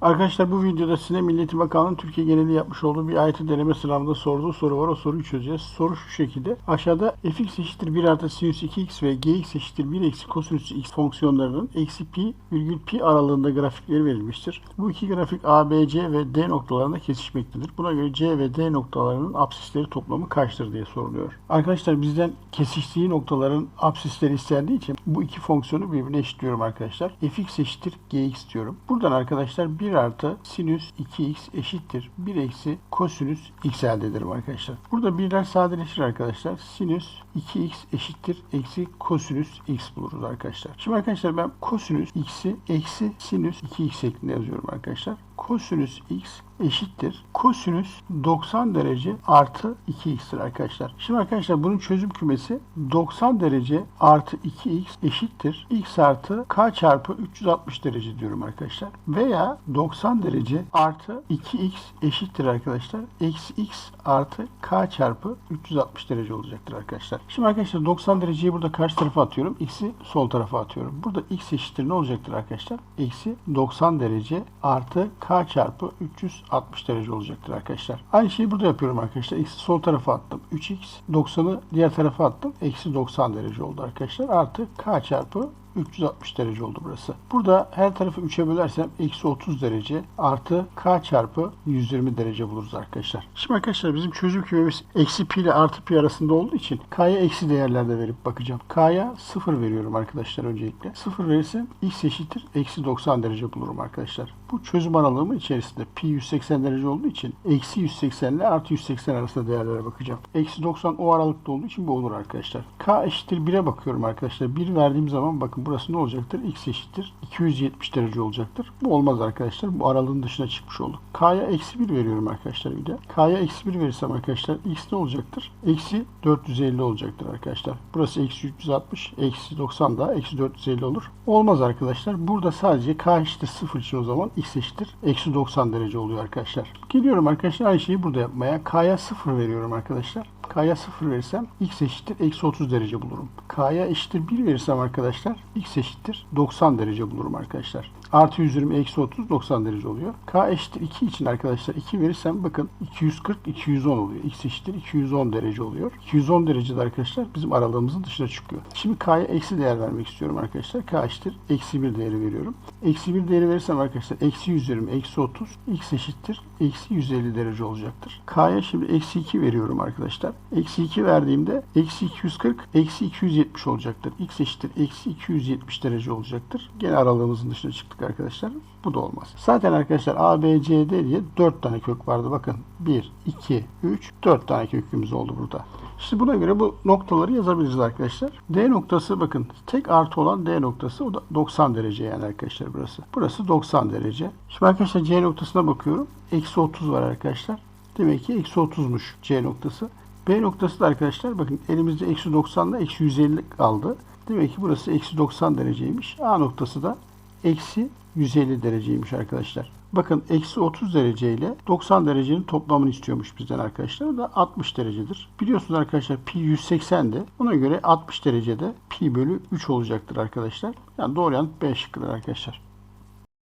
Arkadaşlar bu videoda size Milli Bakanlığı'nın Türkiye geneli yapmış olduğu bir AYT deneme sınavında sorduğu soru var. O soruyu çözeceğiz. Soru şu şekilde. Aşağıda fx eşittir 1 artı sinüs 2x ve gx eşittir 1 eksi kosinüs x fonksiyonlarının eksi pi virgül pi aralığında grafikleri verilmiştir. Bu iki grafik A, B, C ve D noktalarında kesişmektedir. Buna göre C ve D noktalarının absisleri toplamı kaçtır diye soruluyor. Arkadaşlar bizden kesiştiği noktaların absisleri istendiği için bu iki fonksiyonu birbirine eşitliyorum arkadaşlar. fx eşittir gx diyorum. Buradan arkadaşlar 1 artı sinüs 2x eşittir 1 eksi kosinüs x elde ederim arkadaşlar. Burada birler sadeleşir arkadaşlar. Sinüs 2x eşittir eksi kosinüs x buluruz arkadaşlar. Şimdi arkadaşlar ben kosinüs x'i eksi sinüs 2x şeklinde yazıyorum arkadaşlar. Kosinüs x eşittir. Kosinüs 90 derece artı 2x'tir arkadaşlar. Şimdi arkadaşlar bunun çözüm kümesi 90 derece artı 2x eşittir. x artı k çarpı 360 derece diyorum arkadaşlar. Veya 90 derece artı 2x eşittir arkadaşlar. Eksi x artı k çarpı 360 derece olacaktır arkadaşlar. Şimdi arkadaşlar 90 dereceyi burada karşı tarafa atıyorum. x'i sol tarafa atıyorum. Burada x eşittir ne olacaktır arkadaşlar? Eksi 90 derece artı k çarpı 360 derece olacaktır arkadaşlar. Aynı şeyi burada yapıyorum arkadaşlar. X'i sol tarafa attım. 3x 90'ı diğer tarafa attım. Eksi 90 derece oldu arkadaşlar. Artı k çarpı 360 derece oldu burası. Burada her tarafı 3'e bölersem eksi 30 derece artı k çarpı 120 derece buluruz arkadaşlar. Şimdi arkadaşlar bizim çözüm kümemiz eksi pi ile artı pi arasında olduğu için k'ya eksi değerlerde verip bakacağım. K'ya 0 veriyorum arkadaşlar öncelikle. 0 verirsem x eşittir eksi 90 derece bulurum arkadaşlar. Bu çözüm aralığımın içerisinde pi 180 derece olduğu için eksi 180 ile artı 180 arasında değerlere bakacağım. Eksi 90 o aralıkta olduğu için bu olur arkadaşlar. K eşittir 1'e bakıyorum arkadaşlar. 1 verdiğim zaman bakın burası ne olacaktır? X eşittir 270 derece olacaktır. Bu olmaz arkadaşlar. Bu aralığın dışına çıkmış olduk. K'ya eksi 1 veriyorum arkadaşlar bir de. K'ya eksi 1 verirsem arkadaşlar X ne olacaktır? Eksi 450 olacaktır arkadaşlar. Burası eksi 360, eksi 90 da eksi 450 olur. Olmaz arkadaşlar. Burada sadece K eşittir 0 için o zaman X eşittir eksi 90 derece oluyor arkadaşlar. Geliyorum arkadaşlar aynı şeyi burada yapmaya. K'ya 0 veriyorum arkadaşlar. K'ya 0 verirsem x eşittir eksi 30 derece bulurum. K'ya eşittir 1 verirsem arkadaşlar x eşittir 90 derece bulurum arkadaşlar. Artı 120 eksi 30 90 derece oluyor. K eşittir 2 için arkadaşlar 2 verirsem bakın 240 210 oluyor. X eşittir 210 derece oluyor. 210 derecede arkadaşlar bizim aralığımızın dışına çıkıyor. Şimdi K'ya eksi değer vermek istiyorum arkadaşlar. K eşittir eksi 1 değeri veriyorum. Eksi 1 değeri verirsem arkadaşlar eksi 120 eksi 30 x eşittir eksi 150 derece olacaktır. K'ya şimdi eksi 2 veriyorum arkadaşlar. Eksi 2 verdiğimde eksi 240 eksi 270 olacaktır. X eşittir eksi 270 derece olacaktır. Gene aralığımızın dışına çıktık arkadaşlar. Bu da olmaz. Zaten arkadaşlar A, diye 4 tane kök vardı. Bakın 1, 2, 3, 4 tane kökümüz oldu burada. İşte buna göre bu noktaları yazabiliriz arkadaşlar. D noktası bakın tek artı olan D noktası o da 90 derece yani arkadaşlar burası. Burası 90 derece. Şimdi arkadaşlar C noktasına bakıyorum. Eksi 30 var arkadaşlar. Demek ki eksi 30'muş C noktası. B noktası da arkadaşlar bakın elimizde eksi 90 ile eksi 150 kaldı. Demek ki burası eksi 90 dereceymiş. A noktası da eksi 150 dereceymiş arkadaşlar. Bakın eksi 30 derece ile 90 derecenin toplamını istiyormuş bizden arkadaşlar. O da 60 derecedir. Biliyorsunuz arkadaşlar pi 180'de. Ona göre 60 derecede pi bölü 3 olacaktır arkadaşlar. Yani doğru yanıt B şıkkıdır arkadaşlar.